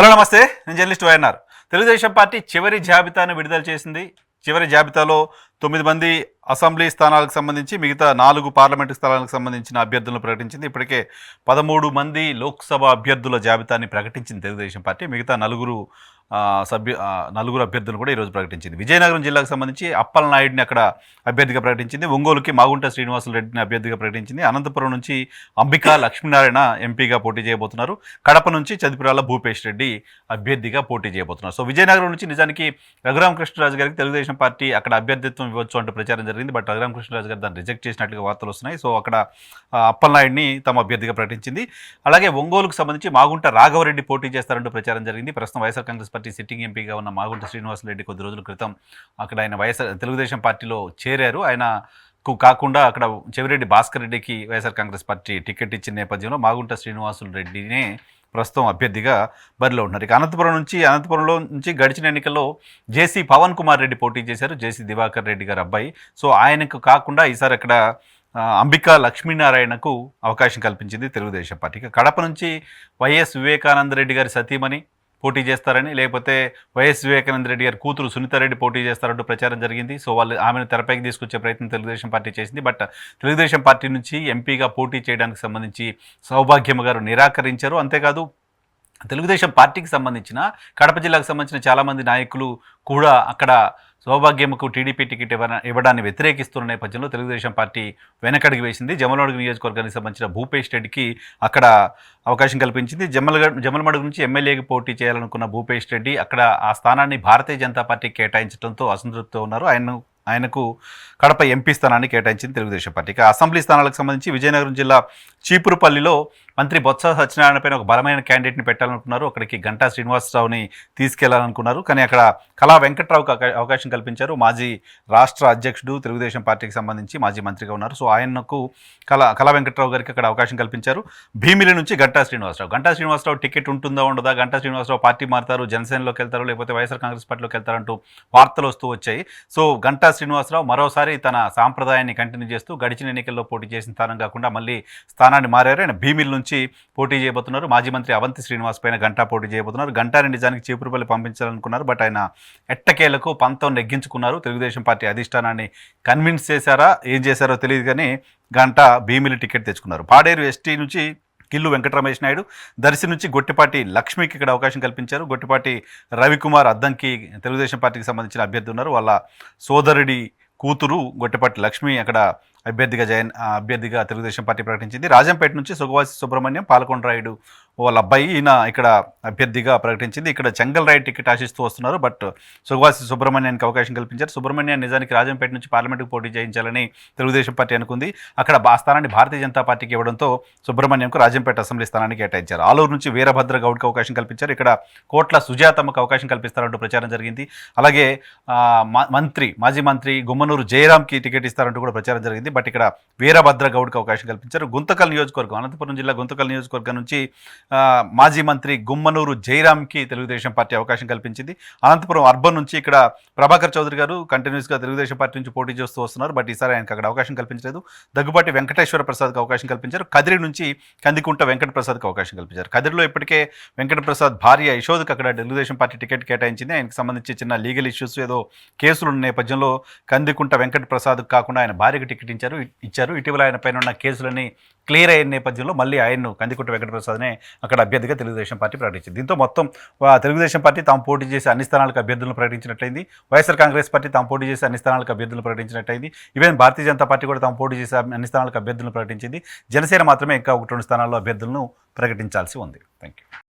Hello నమస్తే. నేను journalist YNR. Telugu Desam party చివరి జాబితాను విడుదల చేసింది. చివరి జాబితాలో తొమ్మిది మంది అసెంబ్లీ స్థానాలకు సంబంధించి మిగతా నాలుగు పార్లమెంటు స్థానాలకు సంబంధించిన అభ్యర్థులను ప్రకటించింది. ఇప్పటికే పదమూడు మంది లోక్సభ అభ్యర్థుల జాబితాని ప్రకటించింది తెలుగుదేశం పార్టీ. మిగతా నలుగురు సభ్యు నలుగురు అభ్యర్థులను కూడా ఈరోజు ప్రకటించింది. విజయనగరం జిల్లాకు సంబంధించి అప్పల నాయుడిని అక్కడ అభ్యర్థిగా ప్రకటించింది. ఒంగోలుకి మాగుంట శ్రీనివాసులు రెడ్డిని అభ్యర్థిగా ప్రకటించింది. అనంతపురం నుంచి అంబికా లక్ష్మీనారాయణ ఎంపీగా పోటీ చేయబోతున్నారు. కడప నుంచి చదిపురాల భూపేష్ రెడ్డి అభ్యర్థిగా పోటీ చేయబోతున్నారు. సో విజయనగరం నుంచి నిజానికి రఘురామకృష్ణరాజు గారికి తెలుగుదేశం పార్టీ అక్కడ అభ్యర్థిత్వం ఇవ్వచ్చు అంటూ ప్రచారం జరిగింది. బట్ రఘురామకృష్ణరాజు గారు దాన్ని రిజెక్ట్ చేసినట్లుగా వార్తలు వస్తున్నాయి. సో అక్కడ అప్పలనాయుడిని తమ అభ్యర్థిగా ప్రకటించింది. అలాగే ఒంగోలుకు సంబంధించి మాగుంట రాఘవరెడ్డి పోటీ చేస్తారంటూ ప్రచారం జరిగింది. ప్రస్తుతం వైఎస్ఆర్ కాంగ్రెస్ పార్టీ సిట్టింగ్ ఎంపీగా ఉన్న మాగుంట శ్రీనివాసరెడ్డి కొద్ది రోజుల క్రితం అక్కడ ఆయన వైఎస్ఆర్ తెలుగుదేశం పార్టీలో చేరారు. ఆయన కు కాకుండా అక్కడ చెవిరెడ్డి భాస్కర్ రెడ్డికి వైఎస్ఆర్ కాంగ్రెస్ పార్టీ టికెట్ ఇచ్చిన నేపథ్యంలో మాగుంట శ్రీనివాసులు రెడ్డినే ప్రస్తుతం అభ్యర్థిగా బరిలో ఉన్నారు. ఇక అనంతపురం నుంచి అనంతపురంలో నుంచి గడిచిన ఎన్నికల్లో జేసీ పవన్ కుమార్ రెడ్డి పోటీ చేశారు. జేసీ దివాకర్ రెడ్డి గారు అబ్బాయి. సో ఆయనకు కాకుండా ఈసారి అక్కడ అంబికా లక్ష్మీనారాయణకు అవకాశం కల్పించింది తెలుగుదేశం పార్టీ. కడప నుంచి వైఎస్ వివేకానంద రెడ్డి గారి సతీమణి. పోటీ చేస్తారని లేకపోతే వైఎస్ వివేకానంద రెడ్డి గారి కూతురు సునీతారెడ్డి పోటీ చేస్తారంటూ ప్రచారం జరిగింది. సో వాళ్ళు ఆమెను తెరపైకి తీసుకొచ్చే ప్రయత్నం తెలుగుదేశం పార్టీ చేసింది. బట్ తెలుగుదేశం పార్టీ నుంచి ఎంపీగా పోటీ చేయడానికి సంబంధించి సౌభాగ్యమ్మ గారు నిరాకరించారు. అంతేకాదు తెలుగుదేశం పార్టీకి సంబంధించిన కడప జిల్లాకు సంబంధించిన చాలామంది నాయకులు కూడా అక్కడ సౌభాగ్యంకు టీడీపీ టికెట్ ఇవ్వడాన్ని వ్యతిరేకిస్తున్న నేపథ్యంలో తెలుగుదేశం పార్టీ వెనకడుగు వేసింది. జమలమడుగు నియోజకవర్గానికి సంబంధించిన భూపేష్ రెడ్డికి అక్కడ అవకాశం కల్పించింది. జమ్మలగడ్ జమలమడుగు నుంచి ఎమ్మెల్యేకి పోటీ చేయాలనుకున్న భూపేష్ రెడ్డి అక్కడ ఆ స్థానాన్ని భారతీయ జనతా పార్టీ కేటాయించడంతో అసంతృప్తితో ఉన్నారు. ఆయన ఆయనకు కడప ఎంపీ స్థానాన్ని కేటాయించింది తెలుగుదేశం పార్టీ. అసెంబ్లీ స్థానాలకు సంబంధించి విజయనగరం జిల్లా చీపురుపల్లిలో మంత్రి బొత్స సత్యనారాయణ పైన ఒక బలమైన క్యాండిడేట్ని పెట్టాలనుకున్నారు. అక్కడికి గంటా శ్రీనివాసరావుని తీసుకెళ్ళాలనుకున్నారు. కానీ అక్కడ కళా వెంకట్రావుకి అవకాశం కల్పించారు. మాజీ రాష్ట్ర అధ్యక్షుడు తెలుగుదేశం పార్టీకి సంబంధించి మాజీ మంత్రిగా ఉన్నారు. సో ఆయనకు కళా కళా వెంకట్రావు గారికి అక్కడ అవకాశం కల్పించారు. భీమిలి నుంచి గంటా శ్రీనివాసరావు. గంటా శ్రీనివాసరావు టికెట్ ఉంటుందా ఉండదా? గంటా శ్రీనివాసరావు పార్టీ మారుతారు. జనసేనలోకి వెళ్తారు లేకపోతే వైఎస్ఆర్ కాంగ్రెస్ పార్టీలోకి వెళ్తారంటూ వార్తలు వస్తూ వచ్చాయి. సో గంటా శ్రీనివాసరావు మరోసారి తన సాంప్రదాయాన్ని కంటిన్యూ చేస్తూ గడిచిన ఎన్నికల్లో పోటీ చేసిన స్థానం కాకుండా మళ్ళీ స్థానాన్ని మారారు. ఆయన భీమిల్ నుంచి పోటీ చేయబోతున్నారు. మాజీ మంత్రి అవంతి శ్రీనివాస్ పైన గంటా పోటీ చేయబోతున్నారు. గంటాని నిజానికి చీపురుపల్లి పంపించాలనుకున్నారు. బట్ ఆయన ఎట్టకేలకు పంతం నెగ్గించుకున్నారు. తెలుగుదేశం పార్టీ అధిష్టానాన్ని కన్విన్స్ చేశారా? ఏం చేశారో తెలియదు కానీ గంట భీమిలి టికెట్ తెచ్చుకున్నారు. పాడేరు ఎస్టీ నుంచి కిల్లు వెంకటరమేష్ నాయుడు దర్శి నుంచి గొట్టిపాటి లక్ష్మికి ఇక్కడ అవకాశం కల్పించారు. గొట్టిపాటి రవికుమార్ అద్దంకి తెలుగుదేశం పార్టీకి సంబంధించిన అభ్యర్థి ఉన్నారు. వాళ్ళ సోదరుడి కూతురు గొట్టిపాటి లక్ష్మి అక్కడ అభ్యర్థిగా జైన్ అభ్యర్థిగా తెలుగుదేశం పార్టీ ప్రకటించింది. రాజంపేట నుంచి సుగవాసి సుబ్రహ్మణ్యం పాలకొండరాయుడు వాళ్ళ అబ్బాయి ఈయన ఇక్కడ అభ్యర్థిగా ప్రకటించింది. ఇక్కడ చెంగల్ రాయ్ టికెట్ ఆశిస్తూ వస్తున్నారు. బట్ సుగవాసి సుబ్రహ్మణ్యానికి అవకాశం కల్పించారు. సుబ్రహ్మణ్యం నిజానికి రాజంపేట నుంచి పార్లమెంటుకు పోటీ చేయించాలని తెలుగుదేశం పార్టీ అనుకుంది. అక్కడ ఆ స్థానాన్ని భారతీయ జనతా పార్టీకి ఇవ్వడంతో సుబ్రహ్మణ్యంకు రాజంపేట అసెంబ్లీ స్థానాన్ని కేటాయించారు. ఆలూరు నుంచి వీరభద్ర గౌడ్కి అవకాశం కల్పించారు. ఇక్కడ కోట్ల సుజాతమ్మకు అవకాశం కల్పిస్తారంటూ ప్రచారం జరిగింది. అలాగే మంత్రి మాజీ మంత్రి గుమ్మనూరు జయరామ్కి టికెట్ ఇస్తారంటూ కూడా ప్రచారం జరిగింది. బట్ ఇక్కడ వీరభద్ర గౌడ్కి అవకాశం కల్పించారు. గుంతకల్ నియోజకవర్గం అనంతపురం జిల్లా గుంతకల్ నియోజకవర్గం నుంచి మాజీ మంత్రి గుమ్మనూరు జయరామ్కి తెలుగుదేశం పార్టీ అవకాశం కల్పించింది. అనంతపురం అర్బన్ నుంచి ఇక్కడ ప్రభాకర్ చౌదరి గారు కంటిన్యూస్గా తెలుగుదేశం పార్టీ నుంచి పోటీ చేస్తూ వస్తున్నారు. బట్ ఈసారి ఆయనకు అక్కడ అవకాశం కల్పించలేదు. దగ్గుబాటి వెంకటేశ్వర ప్రసాద్కి అవకాశం కల్పించారు. కదిరి నుంచి కందికుంట వెంకట ప్రసాద్కి అవకాశం కల్పించారు. కదిరిలో ఇప్పటికే వెంకట ప్రసాద్ భార్య యశోద్కి అక్కడ తెలుగుదేశం పార్టీ టికెట్ కేటాయించింది. ఆయనకు సంబంధించి చిన్న లీగల్ ఇష్యూస్ ఏదో కేసులు ఉన్న నేపథ్యంలో కందికుంట వెంకట ప్రసాద్ కాకుండా ఆయన భార్యకు టికెట్ ఇచ్చారు. ఇచ్చారు. ఇటీవల ఆయన పైన ఉన్న కేసులని క్లియర్ అయిన నేపథ్యంలో మళ్ళీ ఆయన్ను కందికుంట వెంకట ప్రసాద్నే అక్కడ అభ్యర్థిగా తెలుగుదేశం పార్టీ ప్రకటించింది. దీంతో మొత్తం తెలుగుదేశం పార్టీ తాము పోటీ చేసే అన్ని స్థానాలకు అభ్యర్థులను ప్రకటించినట్లయింది. వైఎస్ఆర్ కాంగ్రెస్ పార్టీ తాము పోటీ చేసే అన్ని స్థానాలకు అభ్యర్థులను ప్రకటించినట్లయింది. ఈవెన్ భారతీయ జనతా పార్టీ కూడా తాము పోటీ చేసే అన్ని స్థానాలకు అభ్యర్థులను ప్రకటించింది. జనసేన మాత్రమే ఇంకా ఒకటి రెండు స్థానాల్లో అభ్యర్థులను ప్రకటించాల్సి ఉంది. Thank you